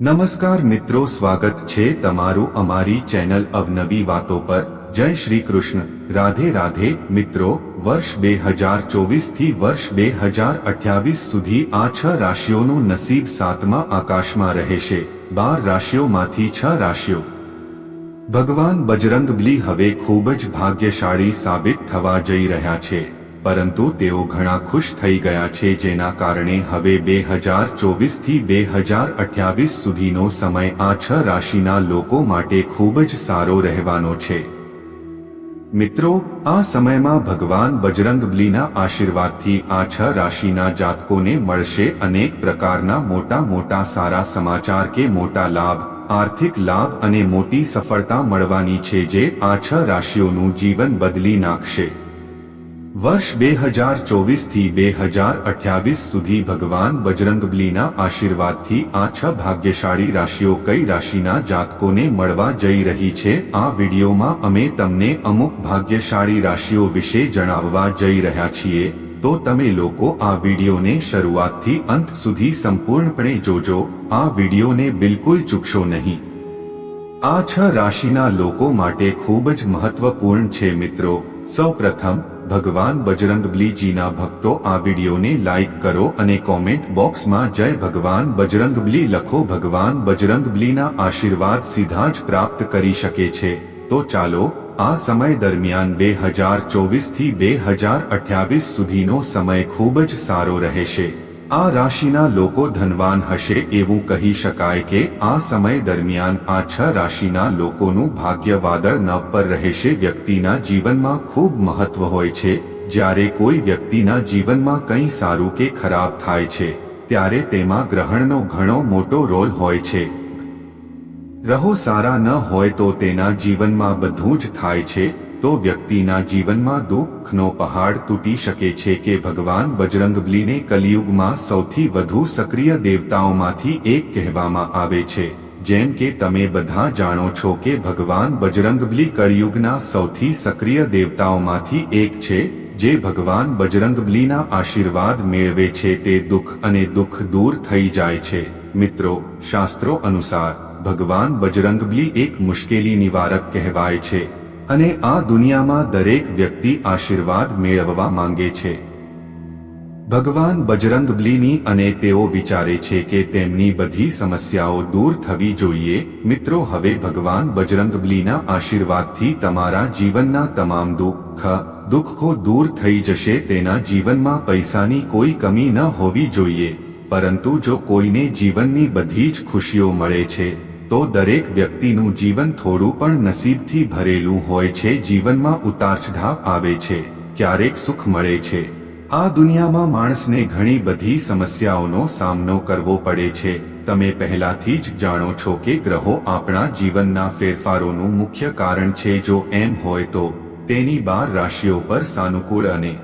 નમસ્કાર મિત્રો, સ્વાગત છે તમારું અમારી ચેનલ અવનવી વાતો પર. જય શ્રી કૃષ્ણ. રાધે રાધે, મિત્રો, વર્ષ બે હજાર ચોવીસથી વર્ષ બે હજાર અઠ્યાવીસ સુધી આ છ રાશિઓનું નસીબ સાતમા આકાશમાં રહેશે. બાર રાશિઓમાંથી છ રાશિઓ. ભગવાન બજરંગબલી હવે ખૂબ જ ભાગ્યશાળી સાબિત થવા જઈ રહ્યા છે. પરંતુ તેઓ ઘણા ખુશ થઈ ગયા છે જેના કારણે હવે બે હજાર ચોવીસથી બે હજાર અઠ્યાવીસ સુધીનો સમય આ છ રાશિના લોકો માટે ખૂબ જ સારો રહેવાનો છે. મિત્રો, આ સમયમાં ભગવાન બજરંગબલીના આશીર્વાદથી આ છ રાશિના જાતકોને મળશે અનેક પ્રકારના મોટા મોટા સારા સમાચાર કે મોટા લાભ, આર્થિક લાભ અને મોટી સફળતા મળવાની છે જે આ છ રાશિઓનું જીવન બદલી નાખશે. વર્ષ બે હજાર ચોવીસથી બે હજાર અઠ્યાવીસ સુધી ભગવાન બજરંગબલીના આશીર્વાદથી આ છ ભાગ્યશાળી રાશિઓ કઈ રાશિના જાતકોને મળવા જઈ રહી છે, આ વિડીયોમાં અમે તમને અમુક ભાગ્યશાળી રાશિઓ વિશે જણાવવા જઈ રહ્યા છીએ, તો તમે લોકો આ વિડીયોને શરૂઆતથી અંત સુધી સંપૂર્ણપણે જોજો, આ વિડીયોને બિલકુલ ચૂકશો નહીં. આ છ રાશિના લોકો માટે ખૂબ જ મહત્વપૂર્ણ છે મિત્રો, સૌપ્રથમ ભગવાન બજરંગબલીજીના ભક્તો આ વિડીયોને લાઇક કરો અને કોમેન્ટ બોક્સમાં જય ભગવાન બજરંગબલી લખો ભગવાન બજરંગબલીના આશીર્વાદ સીધા જ પ્રાપ્ત કરી શકે છે. તો ચાલો, આ સમય દરમિયાન બે હજાર ચોવીસથી બે હજાર અઠ્યાવીસ સુધીનો સમય ખૂબ જ સારો રહેશે. આ રાશિના લોકો ધનવાન હશે એવું કહી શકાય કે આ સમય દરમિયાન આ છ રાશિના લોકોનું ભાગ્ય વાદળ નવ પર રહેશે. વ્યક્તિના જીવનમાં ખૂબ મહત્વ હોય છે. જ્યારે કોઈ વ્યક્તિના જીવનમાં કંઈ સારું કે ખરાબ થાય છે, ત્યારે તેમાં ગ્રહણનો ઘણો મોટો રોલ હોય છે. રહો સારા ન હોય તો તેના જીવનમાં બધું જ થાય છે. તો વ્યક્તિના જીવનમાં દુઃખનો પહાડ તૂટી શકે છે કે ભગવાન બજરંગબલીને કલિયુગમાં સૌથી વધુ સક્રિય દેવતાઓમાંથી એક કહેવામાં આવે છે. જેમ કે તમે બધા જાણો છો કે ભગવાન બજરંગબલી કળિયુગના સૌથી સક્રિય દેવતાઓમાંથી એક છે, જે ભગવાન બજરંગબલીના આશીર્વાદ મેળવે છે તે દુઃખ અને દુઃખ દૂર થઈ જાય છે. મિત્રો, શાસ્ત્રો અનુસાર, ભગવાન બજરંગબલી એક મુશ્કેલી નિવારક કહેવાય છે. અને આ દુનિયામાં દરેક વ્યક્તિ આશીર્વાદ મેળવવા માંગે છે. ભગવાન બજરંગબલીની અને તેઓ વિચારે છે કે તેમની બધી સમસ્યાઓ દૂર થવી જોઈએ. મિત્રો, હવે ભગવાન બજરંગબલીના આશીર્વાદથી તમારા જીવનના તમામ દુઃખ, દુઃખો દૂર થઈ જશે. તેના જીવનમાં પૈસાની કોઈ કમી ન હોવી જોઈએ. પરંતુ જો કોઈને જીવનની બધી જ ખુશીઓ મળે છે તો દરેક વ્યક્તિનું જીવન થોડું પણ નસીબથી ભરેલું હોય છે, જીવનમાં ઉતારચઢાવ આવે છે, ક્યારેક સુખ મળે છે. આ દુનિયામાં માણસને ઘણી બધી સમસ્યાઓનો સામનો કરવો પડે છે. તમે પહેલાથી જ જાણો છો કે ગ્રહો આપણા જીવનના ફેરફારોનું મુખ્ય કારણ છે, જો એમ હોય તો તેની બાર રાશિઓ પર સાનુકૂળ અને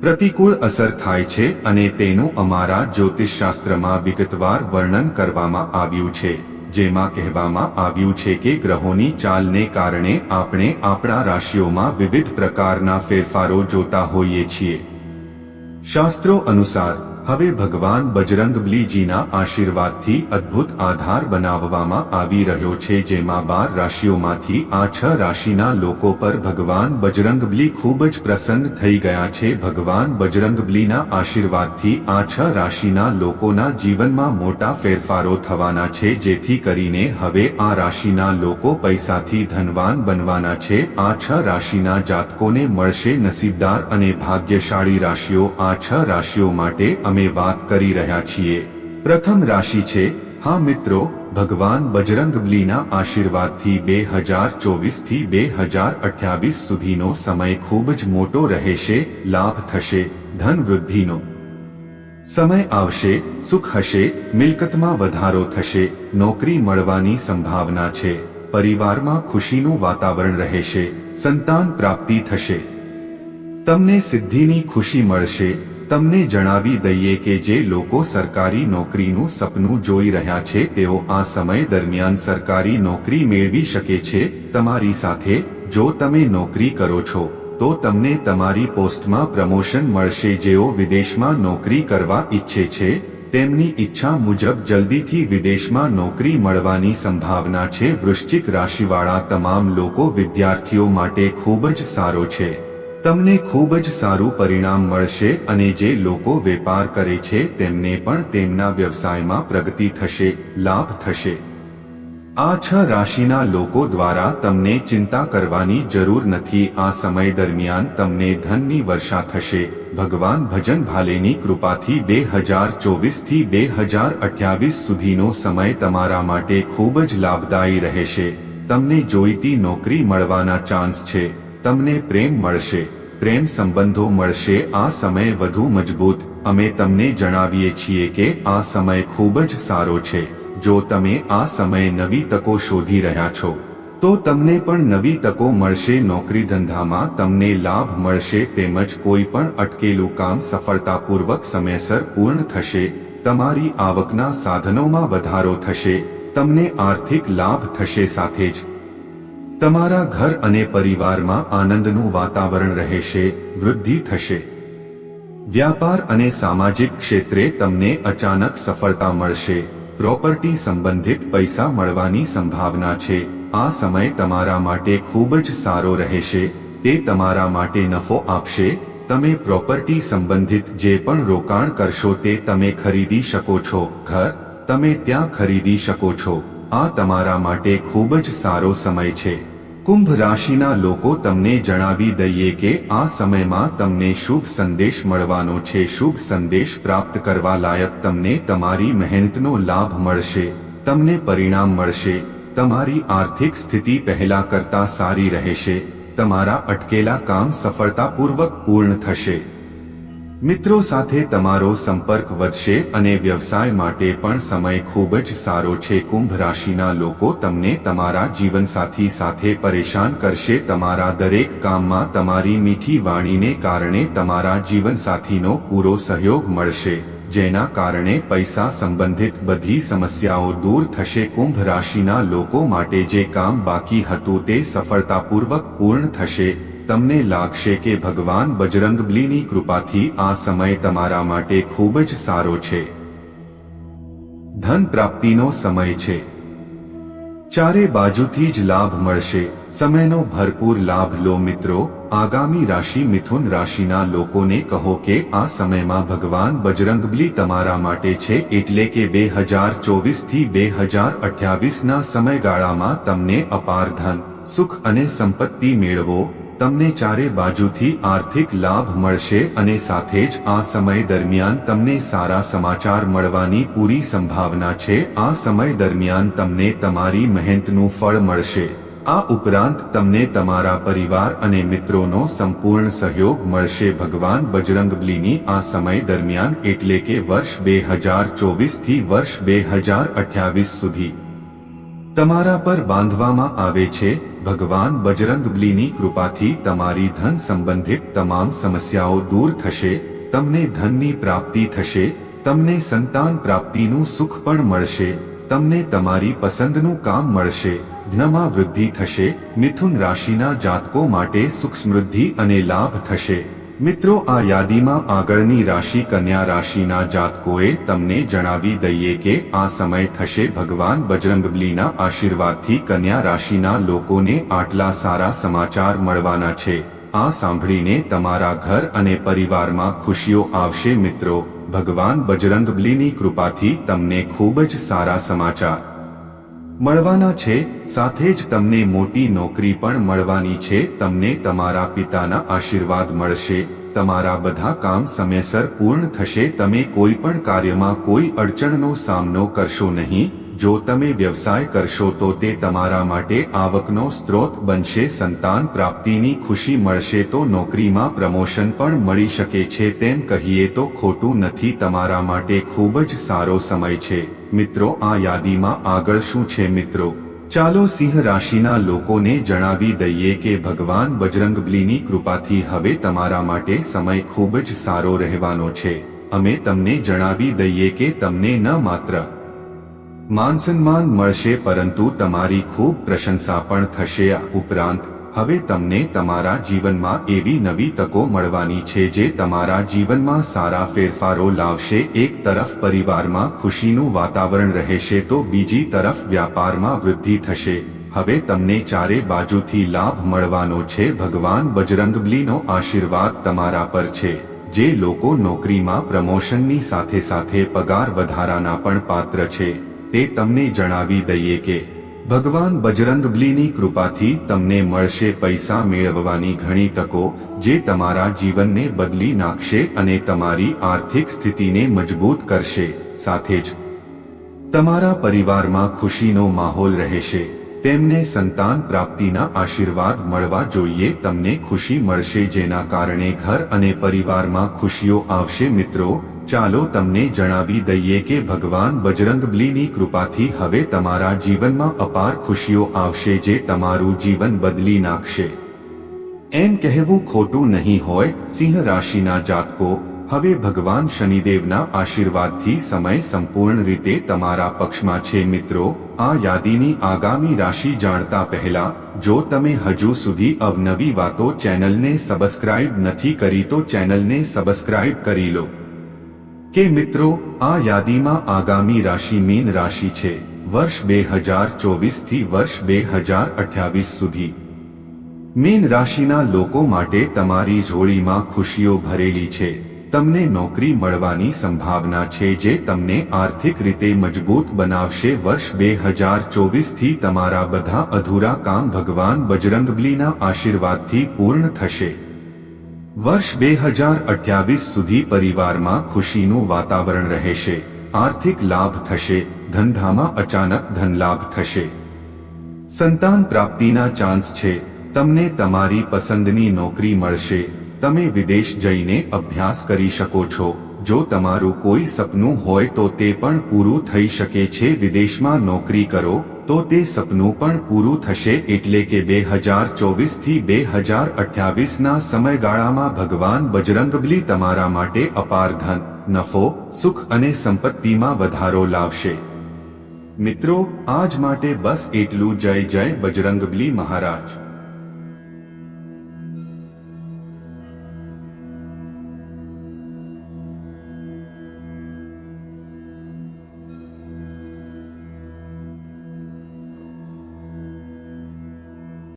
પ્રતિકૂળ અસર થાય છે અને તેનું અમારા જ્યોતિષશાસ્ત્રમાં વિગતવાર વર્ણન કરવામાં આવ્યું છે. જેમાં કહેવામાં આવ્યું છે કે ગ્રહોની ચાલને કારણે આપણે આપણા રાશિઓમાં વિવિધ પ્રકારના ફેરફારો જોતા હોઈએ છીએ. શાસ્ત્રો અનુસાર હવે ભગવાન બજરંગબલીજીના આશીર્વાદથી અદ્ભુત આધાર બનાવવામાં આવી રહ્યો છે, જેમાં બાર રાશિઓમાંથી આ છ રાશિના લોકો પર ભગવાન બજરંગબલી ખૂબ જ પ્રસન્ન થઈ ગયા છે. ભગવાન બજરંગબલીના આશીર્વાદથી આ છ રાશિના લોકોના જીવનમાં મોટા ફેરફારો થવાના છે, જેથી કરીને હવે આ રાશિના લોકો પૈસાથી ધનવાન બનવાના છે. આ છ રાશિના જાતકોને મળશે નસીબદાર અને ભાગ્યશાળી રાશિઓ. આ છ રાશિઓ માટે અમે વાત કરી રહ્યા છીએ. પ્રથમ રાશિ છે. હા મિત્રો, ભગવાન બજરંગબલીના આશીર્વાદથી બે હજાર ચોવીસથી બે હજાર અઠ્યાવીસ સુધીનો સમય ખૂબ જ મોટો રહેશે, લાભ થશે, ધન વૃદ્ધિનો. સમય આવશે, સુખ હશે, મિલકતમાં વધારો થશે, નોકરી મળવાની સંભાવના છે, પરિવારમાં ખુશીનું વાતાવરણ રહેશે, સંતાન પ્રાપ્તિ થશે. તમને સિદ્ધિની ખુશી મળશે તમને જણાવી દઈએ કે જે લોકો સરકારી નોકરીનું સપનું જોઈ રહ્યા છે, તેઓ આ સમય દરમિયાન સરકારી નોકરી મેળવી શકે છે. તમારી સાથે, જો તમે નોકરી કરો છો, તો તમને તમારી પોસ્ટમાં પ્રમોશન મળશે. જેઓ વિદેશમાં નોકરી કરવા ઈચ્છે છે, તેમની ઈચ્છા મુજબ જલ્દીથી વિદેશમાં નોકરી મળવાની સંભાવના છે. વૃશ્ચિક રાશિવાળા તમામ લોકો વિદ્યાર્થીઓ માટે ખૂબ જ સારો છે. તમને ખૂબ જ સારું પરિણામ મળશે અને જે લોકો વેપાર કરે છે તેમને પણ તેમના વ્યવસાયમાં પ્રગતિ થશે, લાભ થશે. આ છ રાશિના લોકો દ્વારા તમને ચિંતા કરવાની જરૂર નથી. આ સમય દરમિયાન તમને ધનની વર્ષા થશે. ભગવાન ભજન ભાલેની કૃપાથી બે હજાર ચોવીસથી બે હજાર અઠ્યાવીસ સુધીનો સમય તમારા માટે ખૂબ જ લાભદાયી રહેશે. તમને જોઈતી નોકરી મળવાના ચાન્સ છે. તમને પ્રેમ મળશે, પ્રેમ સંબંધો મળશે, આ સમય વધુ મજબૂત. અમે તમને જણાવીએ છીએ કે આ સમય ખૂબ જ સારો છે. જો તમે આ સમયે નવી તકો શોધી રહ્યા છો, તો તમને પણ નવી તકો મળશે. નોકરી ધંધામાં તમને લાભ મળશે. તેમજ કોઈ પણ અટકેલું કામ સફળતાપૂર્વક સમયસર પૂર્ણ થશે. તમારી આવકના સાધનોમાં વધારો થશે. તમને આર્થિક લાભ થશે સાથે જ. તમારા ઘર અને પરિવારમાં આનંદનું વાતાવરણ રહેશે, વૃદ્ધિ થશે. વ્યાપાર અને સામાજિક ક્ષેત્રે તમને અચાનક સફળતા મળશે. પ્રોપર્ટી સંબંધિત પૈસા મળવાની સંભાવના છે. આ સમય તમારા માટે ખૂબ જ સારો રહેશે. તે તમારા માટે નફો આપશે. તમે પ્રોપર્ટી સંબંધિત જે પણ રોકાણ કરશો તે તમે ખરીદી શકો છો. ઘર તમે ત્યાં ખરીદી શકો છો. આ તમારા માટે ખૂબ જ સારો સમય છે. કુંભ રાશિના લોકો તમને જણાવી દઈએ કે આ સમયમાં તમને શુભ સંદેશ મળવાનો છે. શુભ સંદેશ પ્રાપ્ત કરવા લાયક તમને તમારી મહેનતનો લાભ મળશે. તમને પરિણામ મળશે. તમારી આર્થિક સ્થિતિ પહેલા કરતા સારી રહેશે. તમારા અટકેલા કામ સફળતાપૂર્વક પૂર્ણ થશે. મિત્રો સાથે તમારો સંપર્ક વધશે અને વ્યવસાય માટે પણ સમય ખૂબ જ સારો છે. કુંભ રાશિના લોકો તમને તમારા જીવનસાથી સાથે પરેશાન કરશે. તમારા દરેક કામમાં તમારી મીઠી વાણીને કારણે તમારા જીવનસાથીનો પૂરો સહયોગ મળશે, જેના કારણે પૈસા સંબંધિત બધી સમસ્યાઓ દૂર થશે. કુંભ રાશિના લોકો માટે જે કામ બાકી હતું તે સફળતાપૂર્વક પૂર્ણ થશે. તમને લાગશે કે ભગવાન બજરંગબલીની કૃપાથી આ સમય તમારા માટે ખૂબ જ સારો છે. ધન પ્રાપ્તિનો સમય છે. ચારે બાજુથી જ લાભ મળશે. સમયનો ભરપૂર લાભ લો મિત્રો. આગામી રાશિ મિથુન રાશિના લોકોને કહો કે આ સમયમાં ભગવાન બજરંગબલી તમારા માટે છે એટલે કે બે હજાર ચોવીસથી બે હજાર અઠ્યાવીસના સમયગાળામાં તમને અપાર ધન, સુખ અને સંપત્તિ મેળવો. તમને ચારે બાજુથી આર્થિક લાભ મળશે અને સાથે જ આ સમય દરમિયાન તમને સારા સમાચાર મળવાની પૂરી સંભાવના છે. આ સમય દરમિયાન તમને તમારી મહેનતનું ફળ મળશે. આ ઉપરાંત તમને તમારા પરિવાર અને મિત્રોનો સંપૂર્ણ સહયોગ મળશે. ભગવાન બજરંગબલીની આ સમય દરમિયાન એટલે કે વર્ષ બે હજાર ચોવીસથી વર્ષ બે હજાર અઠ્યાવીસ સુધી. તમારા પર બાંધવામાં આવે છે. ભગવાન બજરંગબલીની કૃપાથી તમારી ધન સંબંધિત તમામ સમસ્યાઓ દૂર થશે, તમને ધનની પ્રાપ્તિ થશે, તમને સંતાન પ્રાપ્તિનું સુખ પણ મળશે, તમને તમારી પસંદનું કામ મળશે, ધનમાં વૃદ્ધિ થશે, મિથુન રાશિના જાતકો માટે સુખ સમૃદ્ધિ અને લાભ થશે. મિત્રો, આ યાદીમાં આગળની રાશિ કન્યા રાશિના જાતકોએ તમને જણાવી દઈએ કે આ સમય થશે ભગવાન બજરંગબલીના આશીર્વાદથી કન્યા રાશિના લોકોને આટલા સારા સમાચાર મળવાના છે. આ સાંભળીને તમારા ઘર અને પરિવારમાં ખુશીઓ આવશે મિત્રો. ભગવાન બજરંગબલીની કૃપાથી તમને ખૂબ જ સારા સમાચાર. મળવાના છે, સાથે જ તમને મોટી નોકરી પણ મળવાની છે, તમને તમારા પિતાના આશીર્વાદ મળશે, તમારા બધા કામ સમયસર પૂર્ણ થશે, તમે કોઈ પણ કાર્યમાં કોઈ અડચણનો સામનો કરશો નહીં જો તમે વ્યવસાય કરશો તો તે તમારા માટે આવકનો સ્ત્રોત બનશે, સંતાન પ્રાપ્તિની ખુશી મળશે, તો નોકરીમાં પ્રમોશન પણ મળી શકે છે, તેમ કહીએ તો ખોટું નથી, તમારા માટે ખૂબ જ સારો સમય છે. મિત્રો, આ યાદીમાં આગળ શું છે મિત્રો? ચાલો સિંહ રાશિના લોકોને જણાવી દઈએ કે ભગવાન બજરંગબલીની કૃપાથી હવે તમારા માટે સમય ખૂબ જ સારો રહેવાનો છે. અમે તમને જણાવી દઈએ કે તમને ન માત્ર માન સન્માન મળશે પરંતુ તમારી ખૂબ પ્રશંસા પણ થશે આ ઉપરાંત, હવે તમને તમારા જીવનમાં એવી નવી તકો મળવાની છે જે તમારા જીવનમાં સારા ફેરફારો લાવશે. એક તરફ પરિવારમાં ખુશીનું વાતાવરણ રહેશે તો બીજી તરફ વ્યાપારમાં વૃદ્ધિ થશે. હવે તમને ચારે બાજુથી લાભ મળવાનો છે. ભગવાન બજરંગબલીનો આશીર્વાદ તમારા પર છે, જે લોકો નોકરીમાં પ્રમોશનની સાથે સાથે પગાર વધારાના પણ પાત્ર છે. તે તમને જણાવી દઈએ કે, ભગવાન બજરંગબલીની કૃપાથી તમને મળશે પૈસા મેળવવાની ઘણી તકો, જે તમારા જીવનને બદલી નાખશે અને તમારી આર્થિક સ્થિતિને મજબૂત કરશે. સાથે જ, તમારા પરિવારમાં ખુશીનો માહોલ રહેશે. તેમને સંતાન પ્રાપ્તિના આશીર્વાદ મળવા જોઈએ, તમને ખુશી મળશે જેના કારણે ઘર અને પરિવારમાં ખુશીઓ આવશે મિત્રો. ચાલો તમને જણાવી દઈએ કે ભગવાન બજરંગબલીની કૃપાથી હવે તમારા જીવનમાં અપાર ખુશીઓ આવશે જે તમારું જીવન બદલી નાખશે. એમ કહેવું ખોટું નહીં હોય, સિંહ રાશિના જાતકો, હવે ભગવાન શનિદેવના આશીર્વાદથી સમય સંપૂર્ણ રીતે તમારા પક્ષમાં છે મિત્રો, આ યાદીની આગામી રાશિ જાણતા પહેલા, જો તમે હજુ સુધી અવનવી વાતો ચેનલને સબસ્ક્રાઇબ નથી કરી તો ચેનલને સબસ્ક્રાઇબ કરી લો. કે મિત્રો, આ યાદીમાં આગામી રાશિ મીન રાશિ છે, વર્ષ બે હજાર ચોવીસથી વર્ષ બે હજાર અઠ્યાવીસ સુધી. મીન રાશિના લોકો માટે તમારી જોડીમાં ખુશીઓ ભરેલી છે, તમને નોકરી મળવાની સંભાવના છે જે તમને આર્થિક રીતે મજબૂત બનાવશે. વર્ષ બે હજાર ચોવીસથી તમારા બધા અધૂરા કામ ભગવાન બજરંગબલીના આશીર્વાદથી પૂર્ણ થશે. વર્ષ બે હજાર અઠ્યાવીસ સુધી પરિવારમાં ખુશીનું વાતાવરણ રહેશે, આર્થિક લાભ થશે, ધંધામાં અચાનક ધનલાભ થશે. સંતાન પ્રાપ્તિના ચાન્સ છે, તમને તમારી પસંદની નોકરી મળશે, તમે વિદેશ જઈને અભ્યાસ કરી શકો છો, જો તમારું કોઈ સપનું હોય તો તે પણ પૂરું થઈ શકે છે, વિદેશમાં નોકરી કરો તો તે સપનું પણ પૂરું થશે એટલે કે બે હજાર ચોવીસથી બે હજાર અઠ્યાવીસના સમયગાળામાં ભગવાન બજરંગબલી તમારા માટે અપાર ધન, નફો, સુખ અને સંપત્તિમાં વધારો લાવશે. મિત્રો, આજ માટે બસ એટલું. જય જય બજરંગબલી મહારાજ.